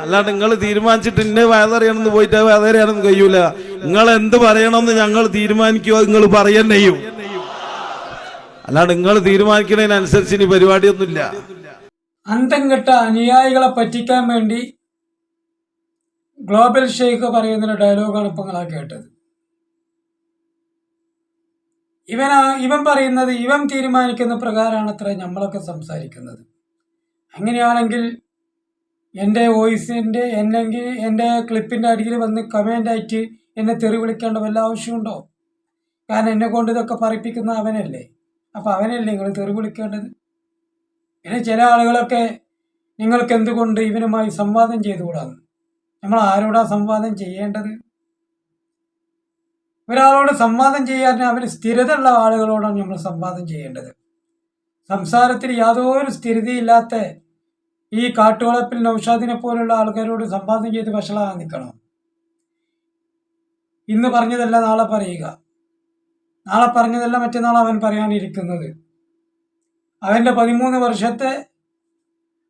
അല്ലാണ്ട് നിങ്ങൾ തീരുമാനിച്ചിട്ട് ഇന്നെ വേദറിയണമെന്ന് പോയിട്ട് വേദറിയാണെന്ന് കഴിയൂല. നിങ്ങൾ എന്ത് പറയണമെന്ന് ഞങ്ങൾ തീരുമാനിക്കുക നിങ്ങൾ പറയന്നെയും അല്ല നിങ്ങൾ തീരുമാനിക്കുന്നതിനനുസരിച്ച് ഇനി പരിപാടിയൊന്നുമില്ല. അന്തം കെട്ട അനുയായികളെ പറ്റിക്കാൻ വേണ്ടി ഗ്ലോബൽ ഷെയ്ഖ് പറയുന്ന ഡയലോഗാണ് ഇപ്പൊ നിങ്ങളാ കേട്ടത്. ഇവനാ ഇവൻ പറയുന്നത് ഇവൻ തീരുമാനിക്കുന്ന പ്രകാരമാണ് അത്ര നമ്മളൊക്കെ സംസാരിക്കുന്നത്. അങ്ങനെയാണെങ്കിൽ എന്റെ വോയിസിന്റെ എന്നെങ്കിൽ എന്റെ ക്ലിപ്പിന്റെ അടിയിൽ വന്ന് കമന്റ് ആയിട്ട് എന്നെ തെറി വിളിക്കേണ്ട വല്ല ആവശ്യമുണ്ടോ? കാരണം എന്നെ കൊണ്ട് ഇതൊക്കെ പറയിപ്പിക്കുന്ന അവനല്ലേ. അപ്പം അവനല്ലേ നിങ്ങൾ തെറി വിളിക്കേണ്ടത്? പിന്നെ ചില ആളുകളൊക്കെ നിങ്ങൾക്ക് എന്തുകൊണ്ട് ഇവനുമായി സംവാദം ചെയ്തുകൂടാന്ന്? നമ്മൾ ആരോടാ സംവാദം ചെയ്യേണ്ടത്? ഒരാളോട് സംവാദം ചെയ്യാൻ അവന് സ്ഥിരത ഉള്ള ആളുകളോടാണ് നമ്മൾ സംവാദം ചെയ്യേണ്ടത്. സംസാരത്തിൽ യാതൊരു സ്ഥിരതയില്ലാത്ത ഈ കാട്ടുവളപ്പിൽ നൌഷാദിനെ പോലുള്ള ആൾക്കാരോട് സംവാദം ചെയ്ത് വഷളാകാൻ നിൽക്കണം. ഇന്ന് പറഞ്ഞതല്ല നാളെ പറയുക. നാളെ പറഞ്ഞതല്ല മറ്റന്നാൾ അവൻ പറയാനിരിക്കുന്നത്. അവന്റെ പതിമൂന്ന് വർഷത്തെ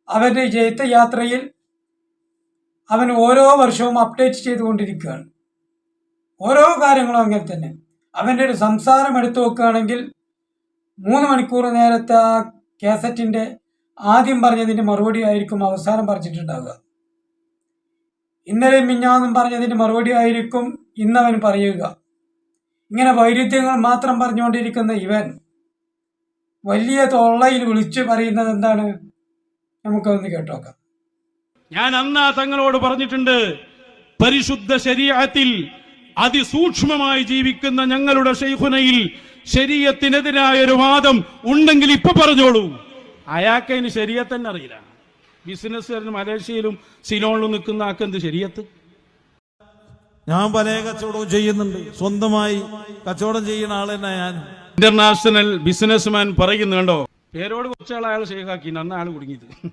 അവന്റെ ജയിത്ത യാത്രയിൽ അവൻ ഓരോ വർഷവും അപ്ഡേറ്റ് ചെയ്തുകൊണ്ടിരിക്കുകയാണ്. ഓരോ കാര്യങ്ങളും അങ്ങനെ തന്നെ. അവന്റെ ഒരു സംസാരം എടുത്തു നോക്കുകയാണെങ്കിൽ മൂന്ന് മണിക്കൂർ നേരത്തെ ആ കാസറ്റിന്റെ ആദ്യം പറഞ്ഞതിന്റെ മറുപടി ആയിരിക്കും അവസാനം പറഞ്ഞിട്ടുണ്ടാവുക. ഇന്നലെ മിഞ്ഞാന്നും പറഞ്ഞതിന്റെ മറുപടി ആയിരിക്കും ഇന്നവൻ പറയുക. ഇങ്ങനെ വൈരുദ്ധ്യങ്ങൾ മാത്രം പറഞ്ഞുകൊണ്ടിരിക്കുന്ന ഇവൻ വലിയ തൊള്ളയിൽ വിളിച്ചു പറയുന്നത് എന്താണ്? നമുക്കൊന്ന് കേട്ടോക്കാം. ഞാൻ അന്ന് ആ തങ്ങളോട് പറഞ്ഞിട്ടുണ്ട് പരിശുദ്ധ ശരീരത്തിൽ അതിസൂക്ഷ്മമായി ജീവിക്കുന്ന ഞങ്ങളുടെ ഷെയ്ഖുനയിൽ ശരീരത്തിനെതിരായ ഒരു വാദം ഉണ്ടെങ്കിൽ ഇപ്പൊ പറഞ്ഞോളൂ. അയാൾക്ക് അതിന് ശരീരത്തന്നെ അറിയില്ല. ബിസിനസ്സുകാരന് മലേഷ്യയിലും സിലോണിലും നിൽക്കുന്ന ആൾക്ക് എന്ത് ശരീരത്ത് ഞാൻ പല കച്ചവടവും ചെയ്യുന്നുണ്ട്. സ്വന്തമായി കച്ചവടം ചെയ്യുന്ന ആൾ തന്നെ ഞാൻ ഇന്റർനാഷണൽ ബിസിനസ്മാൻ പറയുന്നു കണ്ടോ? പേരോട് കുറച്ചാൾ അയാൾ ഷെയ്ഖാക്കി അന്ന് ആൾ കുടുങ്ങിയത്.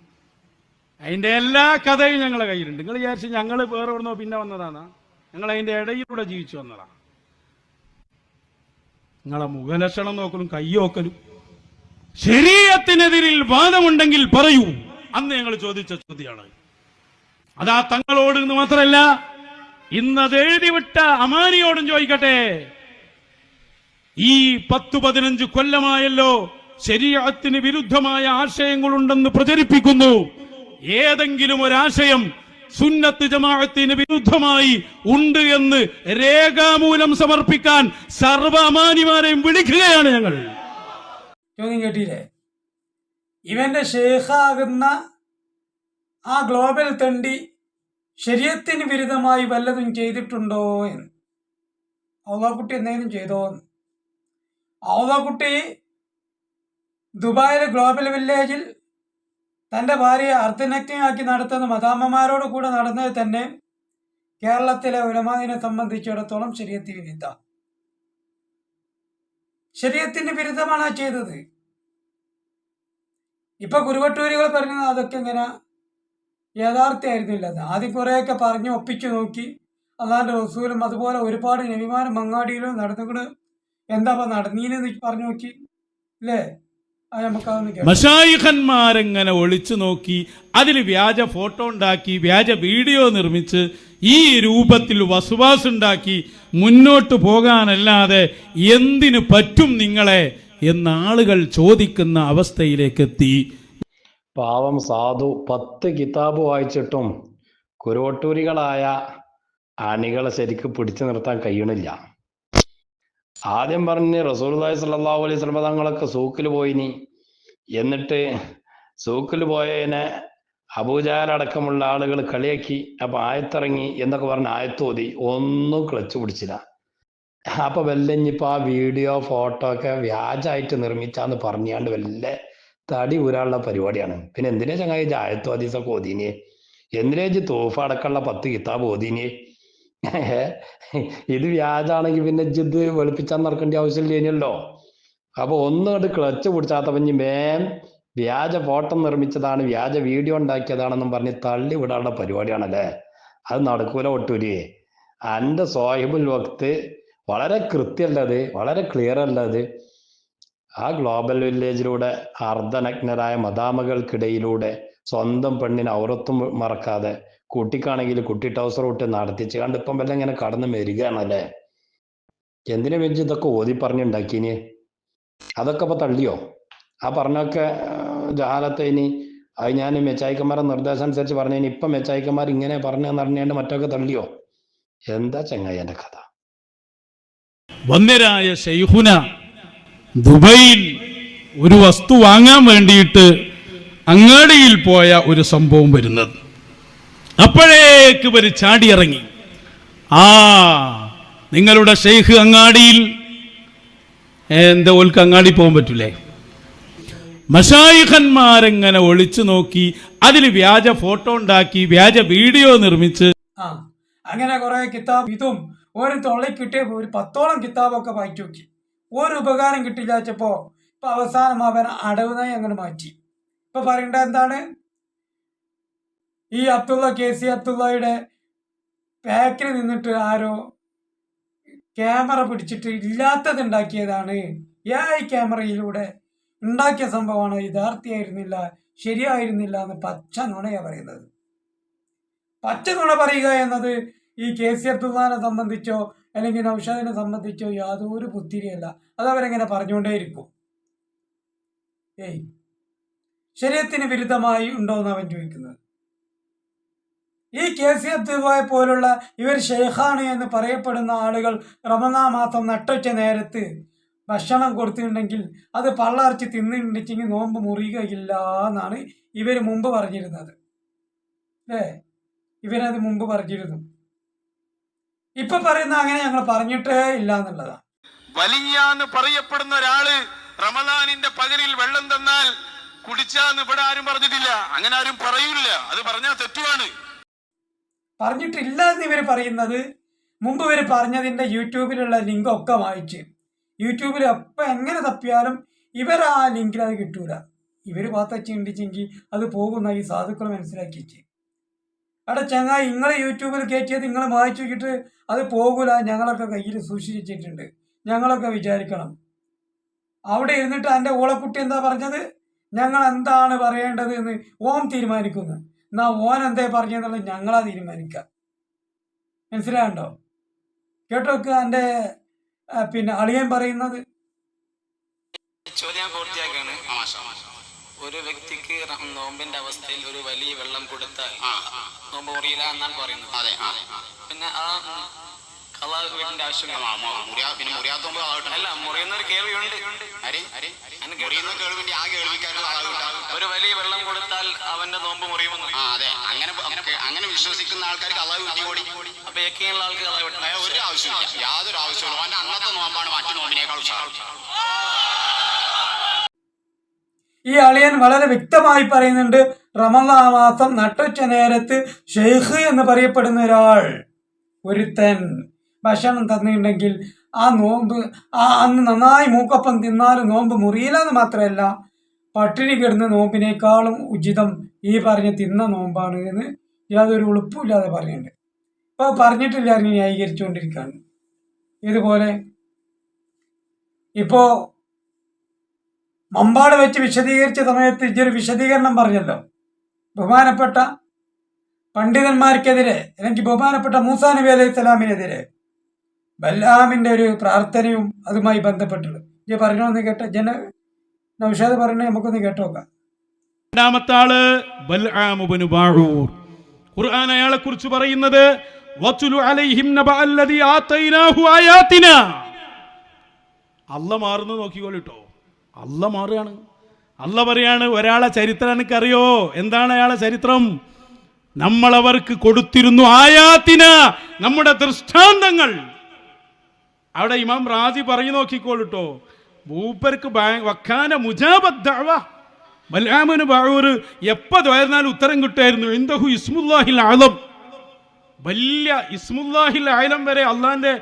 അതിന്റെ എല്ലാ കഥയും ഞങ്ങളെ കയ്യിലുണ്ട്. നിങ്ങൾ വിചാരിച്ച് ഞങ്ങൾ വേറെ എവിടുന്നോ പിന്നെ വന്നതാണ്. ഞങ്ങൾ അതിന്റെ ഇടയിലൂടെ ജീവിച്ചു വന്നതാണ്. നിങ്ങളെ മുഖലക്ഷണം നോക്കലും കയ്യോക്കലും. ശരീരത്തിനെതിരിൽ വാദമുണ്ടെങ്കിൽ പറയൂ. അന്ന് ഞങ്ങൾ ചോദിച്ച ചോദ്യമാണ്. അതാ തങ്ങളോട് എന്ന് മാത്രമല്ല ഇന്നത് എഴുതിവിട്ട അമാനിയോടും ചോദിക്കട്ടെ. ഈ പത്തു പതിനഞ്ച് കൊല്ലമായല്ലോ ശരീരത്തിന് വിരുദ്ധമായ ആശയങ്ങളുണ്ടെന്ന് പ്രചരിപ്പിക്കുന്നു. ഏതെങ്കിലും ഒരാശയം സുന്നത്ത് ജമാഅത്തിന് വിരുദ്ധമായി ഉണ്ട് എന്ന് രേഖാമൂലം സമർപ്പിക്കാൻ സർവ അമാനിമാരെയും വിളിക്കുകയാണ് ഞങ്ങൾ. ചോദ്യം കേട്ടില്ലേ? ഇവന്റെ ഷേഖാകുന്ന ആ ഗ്ലോബൽ തണ്ടി ശരീരത്തിന് വിരുദ്ധമായി വല്ലതും ചെയ്തിട്ടുണ്ടോ എന്ന്. ഔതാക്കുട്ടി എന്തെങ്കിലും ചെയ്തോ എന്ന്. ഔതാക്കുട്ടി ദുബായിലെ ഗ്ലോബൽ വില്ലേജിൽ തന്റെ ഭാര്യയെ അർദ്ധനഗ്നയാക്കി നടത്തുന്ന മതാമ്മമാരോട് കൂടെ നടന്നത് തന്നെ കേരളത്തിലെ ഉലമാദിനെ സംബന്ധിച്ചിടത്തോളം ശരീരത്തിന് വിരുദ്ധ ശരീരത്തിന് വിരുദ്ധമാണ് ചെയ്തത്. ഇപ്പൊ കുരുവട്ടൂരുകൾ പറഞ്ഞത് അതൊക്കെ ഇങ്ങനെ യഥാർത്ഥമായിരുന്നില്ല ആദ്യം കുറേയൊക്കെ പറഞ്ഞ് ഒപ്പിച്ചു നോക്കി. അല്ലാണ്ട് റസൂലും അതുപോലെ ഒരുപാട് നബിമാരും മങ്ങാടിയിലും നടന്നുകൊണ്ട് എന്താ നടന്നീനെന്ന് നടന്നീന്ന് പറഞ്ഞു നോക്കി. അല്ലേ. മഷായിഖന്മാരെങ്ങനെ ഒളിച്ചു നോക്കി അതിൽ വ്യാജ ഫോട്ടോ ഉണ്ടാക്കി വ്യാജ വീഡിയോ നിർമ്മിച്ച് ഈ രൂപത്തിൽ വസുവാസ് ഉണ്ടാക്കി മുന്നോട്ട് പോകാനല്ലാതെ എന്തിനു പറ്റും നിങ്ങളെ എന്നാളുകൾ ചോദിക്കുന്ന അവസ്ഥയിലേക്ക് എത്തി പാവം സാധു പത്ത് കിതാബ് വായിച്ചിട്ടും കുരോട്ടൂരികളായ അണികളെ ശരിക്ക് പിടിച്ചു നിർത്താൻ കഴിയണില്ല. ആദ്യം പറഞ്ഞ് റസൂൽദായ് സല്ലല്ലാഹു അലൈഹി സ്വലമതങ്ങളൊക്കെ തങ്ങളൊക്കെ സൂക്കിൽ പോയിനി. എന്നിട്ട് സൂക്കിൽ പോയതിനെ അബൂജാലടക്കമുള്ള ആളുകൾ കളിയാക്കി അപ്പൊ ആയത്തിറങ്ങി എന്നൊക്കെ പറഞ്ഞ് ആയത്തോതി ഒന്നും ക്ലച്ച് പിടിച്ചില്ല. അപ്പൊ വല്ലഞ്ഞിപ്പോ ആ വീഡിയോ ഫോട്ടോ ഒക്കെ വ്യാജായിട്ട് നിർമ്മിച്ചാന്ന് പറഞ്ഞാണ്ട് വല്ല തടി ഊരാനുള്ള പരിപാടിയാണ്. പിന്നെ എന്തിനാ ചങ്ങായി ഇജ്ജ് ആയത്തോ ഹദീസൊക്കെ ഓതീനിയെ എന്തിനാ തോഫ അടക്കമുള്ള പത്ത് കിതാബ് ഓതീനിയെ ഇത് വ്യാജാണെങ്കിൽ പിന്നെ ജിദ് ഇത് വെളുപ്പിച്ചാൻ നടക്കേണ്ട ആവശ്യമില്ലല്ലോ അപ്പൊ ഒന്നും ക്ലച്ച് പിടിച്ചാത്തപ്പഞ്ഞ് മേം വ്യാജ ഫോട്ടോ നിർമ്മിച്ചതാണ് വ്യാജ വീഡിയോ ഉണ്ടാക്കിയതാണെന്നും പറഞ്ഞ് തള്ളി വിടാനുള്ള പരിപാടിയാണല്ലേ? അത് നടക്കൂല ഒട്ടൂരിയെ എന്റെ സോഹിബുൽ വക്ത് വളരെ കൃത്യമല്ലത് വളരെ ക്ലിയർ അല്ലത് ആ ഗ്ലോബൽ വില്ലേജിലൂടെ അർദ്ധനഗ്നരായ മദാമകൾക്കിടയിലൂടെ സ്വന്തം പെണ്ണിന് ഔറത്തും മറക്കാതെ കുട്ടിക്കാണെങ്കിൽ കുട്ടി ടൗസർ ഇട്ട് നടത്തിച്ച് കണ്ട് ഇപ്പം വല്ല ഇങ്ങനെ കടന്ന് വരികയാണല്ലേ എന്തിനു വെച്ച് ഇതൊക്കെ ഓതി പറഞ്ഞുണ്ടാക്കിനി അതൊക്കെ ഇപ്പൊ തള്ളിയോ? ആ പറഞ്ഞൊക്കെ ജഹാലത്തെ ഇനി അത് ഞാൻ മെച്ചായിക്കന്മാരുടെ നിർദ്ദേശം അനുസരിച്ച് പറഞ്ഞു ഇനി ഇപ്പം മെച്ചായിക്കന്മാർ ഇങ്ങനെ പറഞ്ഞു പറഞ്ഞുകൊണ്ട് മറ്റൊക്കെ തള്ളിയോ? എന്താ ചങ്ങായി എന്റെ കഥ? വന്യരായ ഷെയ്ഹുന ദുബൈയിൽ ഒരു വസ്തു വാങ്ങാൻ വേണ്ടിയിട്ട് അങ്ങാടിയിൽ പോയ ഒരു സംഭവം വരുന്നത്. അപ്പോഴേക്ക് ഇവർ ചാടിയിറങ്ങി. ആ നിങ്ങളുടെ ഷെയ്ഖ് അങ്ങാടിയിൽ എന്താ ഓൽക്ക് അങ്ങാടി പോകാൻ പറ്റൂലേ? മഷായിഖന്മാരെങ്ങനെ ഒളിച്ചു നോക്കി അതിൽ വ്യാജ ഫോട്ടോ ഉണ്ടാക്കി വ്യാജ വീഡിയോ നിർമ്മിച്ച്. ആ അങ്ങനെ കുറെ കിതാബ് ഇതും ഒരു തൊള്ളി കിട്ടിയ ഒരു പത്തോളം കിതാബൊക്കെ വായിച്ചു നോക്കി. ഒരു ഉപകാരം കിട്ടില്ല വെച്ചപ്പോ ഇപ്പൊ അവസാനം അവൻ അടവുനായി അങ്ങനെ മാറ്റി. ഇപ്പൊ പറയേണ്ട എന്താണ്? ഈ അബ്ദുള്ള കെ സി അബ്ദുള്ളയുടെ പാക്കിൽ നിന്നിട്ട് ആരോ ക്യാമറ പിടിച്ചിട്ട് ഇല്ലാത്തത് ഉണ്ടാക്കിയതാണ്. ഏ ക്യാമറയിലൂടെ ഉണ്ടാക്കിയ സംഭവമാണ് യഥാർത്ഥിയായിരുന്നില്ല ശരിയായിരുന്നില്ല എന്ന് പച്ച നുണയാണ് പറയുന്നത്. പച്ച നുണ പറയുക എന്നത് ഈ കെ സി അബ്ദുള്ളാനെ സംബന്ധിച്ചോ അല്ലെങ്കിൽ നൌഷാദിനെ സംബന്ധിച്ചോ യാതൊരു പുത്തിരിയല്ല അത് അവരെങ്ങനെ പറഞ്ഞുകൊണ്ടേയിരിക്കും. ഏയ് ശരീരത്തിന് വിരുദ്ധമായി ഉണ്ടോ എന്ന് അവൻ ചോദിക്കുന്നത്. ഈ കെ സി അബ്ദുള്ളയെ പോലുള്ള ഇവർ ഷെയ്ഖാണ് എന്ന് പറയപ്പെടുന്ന ആളുകൾ റമദാ മാസം നട്ടുച്ച നേരത്ത് ഭക്ഷണം കൊടുത്തിട്ടുണ്ടെങ്കിൽ അത് പള്ളറിച്ച് തിന്നിട്ടുണ്ടെങ്കിൽ നോമ്പ് മുറിയുകയില്ല എന്നാണ് ഇവർ മുമ്പ് പറഞ്ഞിരുന്നത്. അല്ലേ? ഇവരത് മുമ്പ് പറഞ്ഞിരുന്നു. ഇപ്പൊ പറയുന്ന അങ്ങനെ ഞങ്ങൾ പറഞ്ഞിട്ടേ ഇല്ല എന്നുള്ളതാണ്. വലിയാന്ന് പറയപ്പെടുന്ന ഒരാൾ റമദാനിന്റെ പകലിൽ വെള്ളം തന്നാൽ കുടിച്ചാന്ന് ഇവിടെ ആരും പറഞ്ഞിട്ടില്ല. അങ്ങനെ ആരും പറയൂല അത് പറഞ്ഞാൽ തെറ്റുമാണ് പറഞ്ഞിട്ടില്ല എന്ന് ഇവർ പറയുന്നത് മുമ്പ് ഇവർ പറഞ്ഞതിന്റെ യൂട്യൂബിലുള്ള ലിങ്ക് ഒക്കെ വായിച്ച്. യൂട്യൂബിൽ എപ്പോൾ എങ്ങനെ തപ്പിയാലും ഇവർ ആ ലിങ്കിൽ അത് കിട്ടൂല. ഇവർ പാത്തച്ചിണ്ടിച്ചെങ്കിൽ അത് പോകുന്ന ഈ സാധുക്കൾ മനസ്സിലാക്കിയിട്ട്. അവിടെ ചങ്ങായി നിങ്ങൾ യൂട്യൂബിൽ കയറ്റിയത് നിങ്ങൾ വായിച്ചു വെച്ചിട്ട് അത് പോകൂല ഞങ്ങളൊക്കെ കയ്യിൽ സൂക്ഷിച്ചിട്ടുണ്ട്. ഞങ്ങളൊക്കെ വിചാരിക്കണം. അവിടെ ഇരുന്നിട്ട് എന്റെ ഓളക്കുട്ടി എന്താ പറഞ്ഞത്? ഞങ്ങൾ എന്താണ് പറയേണ്ടത് എന്ന് ഓം തീരുമാനിക്കുന്നു. എന്നാ ഓൻ എന്തേ പറഞ്ഞതെന്നുള്ളത് ഞങ്ങളാ തീരുമാനിക്കുക മനസ്സിലാകണ്ടോ കേട്ടോക്ക് എന്റെ പിന്നെ അളിയൻ പറയുന്നത്? ചോദ്യം പൂർത്തിയാക്കാണ്. ഒരു വ്യക്തിക്ക് നോമ്പിന്റെ അവസ്ഥയിൽ ഒരു വലിയ വെള്ളം കൊടുത്താൽ നോമ്പ് മുറിയില്ല എന്നാണ് പറയുന്നത്. അതെ ആ പിന്നെ ആ കള വീടിന്റെ ആവശ്യമില്ല പിന്നെ മുറിയാത്തോമ്പോ അല്ല മുറിയുന്ന ഒരു കേൾവിയുണ്ട്. മുറിയുന്ന കേൾവിന്റെ ആ കേൾവിക്കാരും ഒരു വലിയ വെള്ളം കൊടുത്താൽ അവന്റെ നോമ്പ് മുറിയുമെന്ന് അതെ. അങ്ങനെ അങ്ങനെ വിശ്വസിക്കുന്ന ആൾക്കാർക്ക് അള്ളാഹ് വിട്ടി കൂടി അപ്പൊ ഏക്കെയുള്ള ആൾക്ക് കള വിട്ടു ഒരു ആവശ്യമില്ല. യാതൊരു ആവശ്യമില്ല അവന്റെ അന്നത്തെ നോമ്പാണ് മറ്റു നോമ്പിനേക്കാൾ ഉഷാർ ഈ അളിയൻ വളരെ വ്യക്തമായി പറയുന്നുണ്ട് റമദാ മാസം നട്ടുച്ച നേരത്ത് ഷെയ്ഖ് എന്ന് പറയപ്പെടുന്ന ഒരാൾ ഒരുത്തൻ ഭക്ഷണം തന്നിട്ടുണ്ടെങ്കിൽ ആ നോമ്പ് ആ അന്ന് നന്നായി മൂക്കപ്പം തിന്നാലും നോമ്പ് മുറിയില്ല എന്ന് മാത്രമല്ല പട്ടിണി കിടന്ന നോമ്പിനേക്കാളും ഉചിതം ഈ പറഞ്ഞ തിന്ന നോമ്പാണ് എന്ന് യാതൊരു ഉളുപ്പുമില്ലാതെ പറയുന്നുണ്ട്. അപ്പോൾ പറഞ്ഞിട്ടില്ല അതിന് ന്യായീകരിച്ചുകൊണ്ടിരിക്കുകയാണ്. ഇതുപോലെ ഇപ്പോൾ മമ്പാട് വെച്ച് വിശദീകരിച്ച സമയത്ത് ഇതൊരു വിശദീകരണം പറഞ്ഞല്ലോ. ബഹുമാനപ്പെട്ട പണ്ഡിതന്മാർക്കെതിരെ അല്ലെങ്കിൽ ബഹുമാനപ്പെട്ട മൂസാ നബി അലൈഹി സ്വലാമിനെതിരെ ബല്ലാമിന്റെ ഒരു പ്രാർത്ഥനയും അതുമായി ബന്ധപ്പെട്ടുള്ളത് ഞാൻ പറഞ്ഞോന്ന് കേട്ട ജന നൗഷാദ് പറഞ്ഞ നമുക്കൊന്ന് കേട്ടോക്കാം. രണ്ടാമത്തെ ആൾ ഖുർആൻ അയാളെ കുറിച്ച് പറയുന്നത് അല്ല മാറുന്നു നോക്കിക്കോളിട്ടോ അല്ല മാറുകയാണ്. അല്ല പറയാണ് ഒരാളെ ചരിത്രം എനിക്കറിയോ? എന്താണ് അയാളെ ചരിത്രം? നമ്മൾ അവർക്ക് കൊടുത്തിരുന്നു ആയാത്തിന നമ്മുടെ ദൃഷ്ടാന്തങ്ങൾ. അവിടെ ഇമാം റാജി പറഞ്ഞു നോക്കിക്കോളൂട്ടോ. മൂപ്പർക്ക് വക്കാന മുജാബദ്ദഅവ ബലാമന് ബാഴൂർ എപ്പോ ദ്വാരുന്നാലും ഉത്തരം കിട്ടായിരുന്നു. എന്തഹു ഇസ്മുല്ലാഹിൽ ആലം വലിയ ഇസ്മുല്ലാഹിൽ ആലം വരെ അള്ളാന്റെ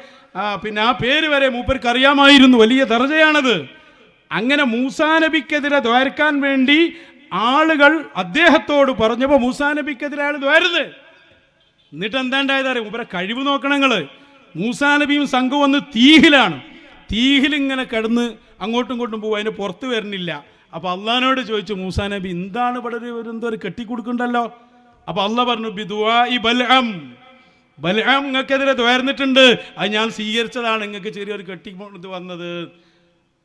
പിന്നെ ആ പേര് വരെ മൂപ്പർക്ക് അറിയാമായിരുന്നു. വലിയ ദർജയാണത്. അങ്ങനെ മൂസാ നബിക്കെതിരെ ദ്വാരക്കാൻ വേണ്ടി ആളുകൾ അദ്ദേഹത്തോട് പറഞ്ഞപ്പോൾ മൂസാ നബിക്കെതിരെ അയാൾ ദ്വാരുന്നത് എന്നിട്ട് എന്താണ്ടായതാ മൂപ്പരെ കഴിവ് നോക്കണം നിങ്ങൾ. മൂസാ നബിയും സംഘവും വന്ന് തീഹിലാണ്. തീഹിലിങ്ങനെ കിടന്ന് അങ്ങോട്ടും ഇങ്ങോട്ടും പോകും അതിന് പുറത്ത് വരുന്നില്ല അപ്പോൾ അള്ളഹാനോട് ചോദിച്ചു മൂസാ നബി എന്താണ് ഇവിടെ ഒരു എന്തോ ഒരു കെട്ടിക്കൊടുക്കണ്ടല്ലോ അപ്പോൾ അള്ള പറഞ്ഞു ബിദുവാ ഈ ബൽഅം. ബൽഅം നിങ്ങൾക്കെതിരെ തുയർന്നിട്ടുണ്ട് അത് ഞാൻ സ്വീകരിച്ചതാണ്. നിങ്ങൾക്ക് ചെറിയൊരു കെട്ടി വന്നത്.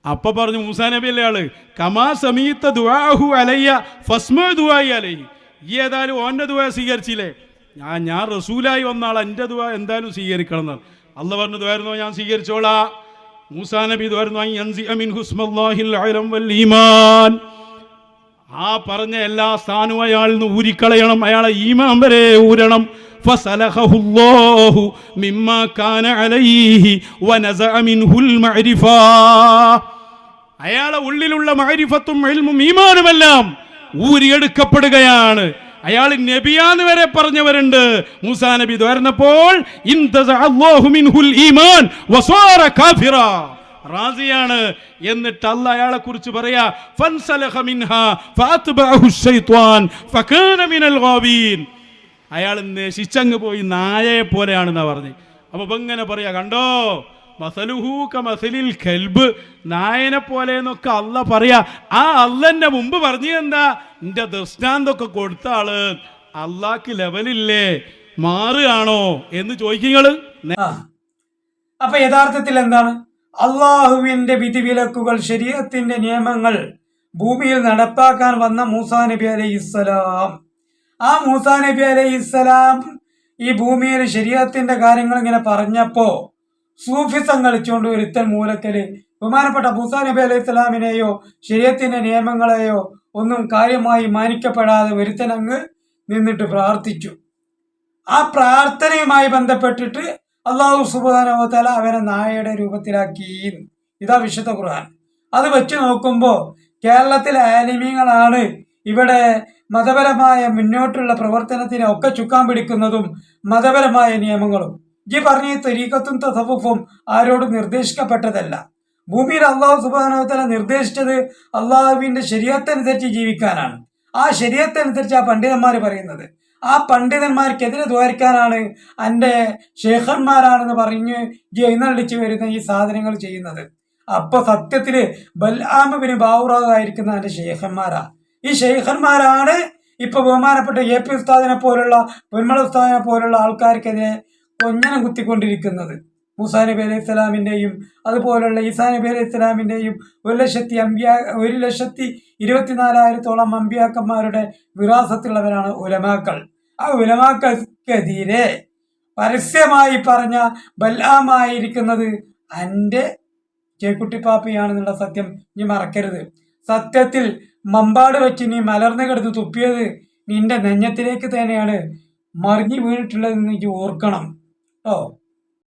അപ്പൊ പറഞ്ഞു മൂസാ നബി അല്ലേ ആൾ? കമാ സമീത്ത ദുവാഹു അലയ്യ ഫസ്മ ദുവായി അലൈഹി. ഈ ഏതായാലും ഓന്റെ ദുവാ സ്വീകരിച്ചില്ലേ? ഞാൻ ഞാൻ റസൂലായി വന്നാൾ എന്റെ ദുവാ എന്തായാലും സ്വീകരിക്കണം അല്ല പറഞ്ഞു ദ്വാരുന്നോ ഞാൻ സ്വീകരിച്ചോളാ. മൂസാ നബി ഈമാൻ. ആ പറഞ്ഞ എല്ലാ സ്ഥാനവും അയാളിൽ നിന്ന് ഊരിക്കളയണം. അയാളെ ഈമാൻ വരെ ഊരണം. അയാളെ ഉള്ളിലുള്ള മഅരിഫത്തും ഈമാനുമെല്ലാം ഊരിയെടുക്കപ്പെടുകയാണ്. അയാൾ നബിയാന്ന് വരെ പറഞ്ഞവരുണ്ട്. മൂസാ നബി കാഫിറ. റാസിയാണ്. എന്നിട്ട് അല്ല അയാളെ കുറിച്ച് പറയാ അയാൾ നശിച്ചങ്ങ് പോയി നായയെ പോലെയാണെന്നാ പറഞ്ഞു. അപ്പൊ ഇങ്ങനെ പറയാ കണ്ടോ? മസലുഹു മസലിൽ കെൽബ്. നായനെ പോലെ എന്നൊക്കെ അല്ല പറയാ. ആ അല്ലന്റെ മുമ്പ് പറഞ്ഞു എന്താ? എന്റെ ദൃഷ്ടാന്തൊക്കെ കൊടുത്ത ആൾ അള്ളാക്ക് ലെവലില്ലേ? മാറുകയാണോ? എന്ന് ചോദിക്കുങ്ങൾ ആ. അപ്പൊ യഥാർത്ഥത്തിൽ എന്താണ്? അള്ളാഹുവിന്റെ വിധിവിലക്കുകൾ ശരീരത്തിന്റെ നിയമങ്ങൾ ഭൂമിയിൽ നടപ്പാക്കാൻ വന്ന മൂസാ നബി അലൈഹി ഇസ്സലാം ആ മൂസാ നബി അലൈഹി ഇസ്സലാം ഈ ഭൂമിയിൽ ശരീരത്തിന്റെ കാര്യങ്ങൾ ഇങ്ങനെ പറഞ്ഞപ്പോ സൂഫിസം കളിച്ചുകൊണ്ട് ഒരുത്തൻ മൂലക്കൽ. ബഹുമാനപ്പെട്ട മൂസാ നബി അലൈഹി സ്വലാമിനെയോ ശരീരത്തിന്റെ നിയമങ്ങളെയോ ഒന്നും കാര്യമായി മാനിക്കപ്പെടാതെ ഒരുത്തൻ അങ്ങ് നിന്നിട്ട് പ്രാർത്ഥിച്ചു. ആ പ്രാർത്ഥനയുമായി ബന്ധപ്പെട്ടിട്ട് അള്ളാഹു സുബാനോത്തല അവനെ നായയുടെ രൂപത്തിലാക്കി. ഇതാ വിശുദ്ധ ഖുർആൻ. അത് വെച്ച് നോക്കുമ്പോൾ കേരളത്തിലെ ആലിമീങ്ങളാണ് ഇവിടെ മതപരമായ മുന്നോട്ടുള്ള പ്രവർത്തനത്തിനെ ഒക്കെ ചുക്കാൻ പിടിക്കുന്നതും മതപരമായ നിയമങ്ങളും. ഈ പറഞ്ഞ ഈ തരീക്കത്തും തസവുഫും ആരോടും നിർദ്ദേശിക്കപ്പെട്ടതല്ല. ഭൂമിയിൽ അള്ളാഹു സുബാനവത്തല നിർദ്ദേശിച്ചത് അള്ളാഹുവിന്റെ ശരീരത്തനുസരിച്ച് ജീവിക്കാനാണ്. ആ ശരീരത്തനുസരിച്ച് ആ പണ്ഡിതന്മാർ പറയുന്നത്. ആ പണ്ഡിതന്മാർക്കെതിരെ ദ്വാരിക്കാനാണ് എന്റെ ശേഖന്മാരാണെന്ന് പറഞ്ഞ് എഴുന്നള്ളിച്ച് വരുന്ന ഈ സാധനങ്ങൾ ചെയ്യുന്നത്. അപ്പൊ സത്യത്തിൽ ബൽആമിന് ബാവുറാകായിരിക്കുന്ന എന്റെ ശേഖന്മാരാ ഈ ശേഖന്മാരാണ് ഇപ്പൊ ബഹുമാനപ്പെട്ട എ പി ഉസ്താദിനെ പോലുള്ള പൊന്മള ഉസ്താദിനെ പോലുള്ള ആൾക്കാർക്കെതിരെ കൊഞ്ഞനം കുത്തിക്കൊണ്ടിരിക്കുന്നത്. മൂസാ നബി അലൈഹി സ്വലാമിന്റെയും അതുപോലുള്ള ഈസാ നബി അലൈഹി സ്വലാമിന്റെയും ഒരു ലക്ഷത്തി അമ്പിയ ഒരു ലക്ഷത്തി ഇരുപത്തിനാലായിരത്തോളം അമ്പിയാക്കന്മാരുടെ വിറാസത്തുള്ളവരാണ് ഉലമാക്കൾ. ആ ഉലമാക്കൾക്കെതിരെ പരസ്യമായി പറഞ്ഞ ബല്ലാമായിരിക്കുന്നത് എന്റെ ചേക്കുട്ടിപ്പാപ്പയാണെന്നുള്ള സത്യം നീ മറക്കരുത്. സത്യത്തിൽ മമ്പാട് വെച്ച് നീ മലർന്നു കിടന്ന് തുപ്പിയത് നിന്റെ നെഞ്ഞത്തിലേക്ക് തന്നെയാണ്. മറിഞ്ഞു വീണിട്ടുള്ളതെന്ന് എനിക്ക് ഓർക്കണം. ഓ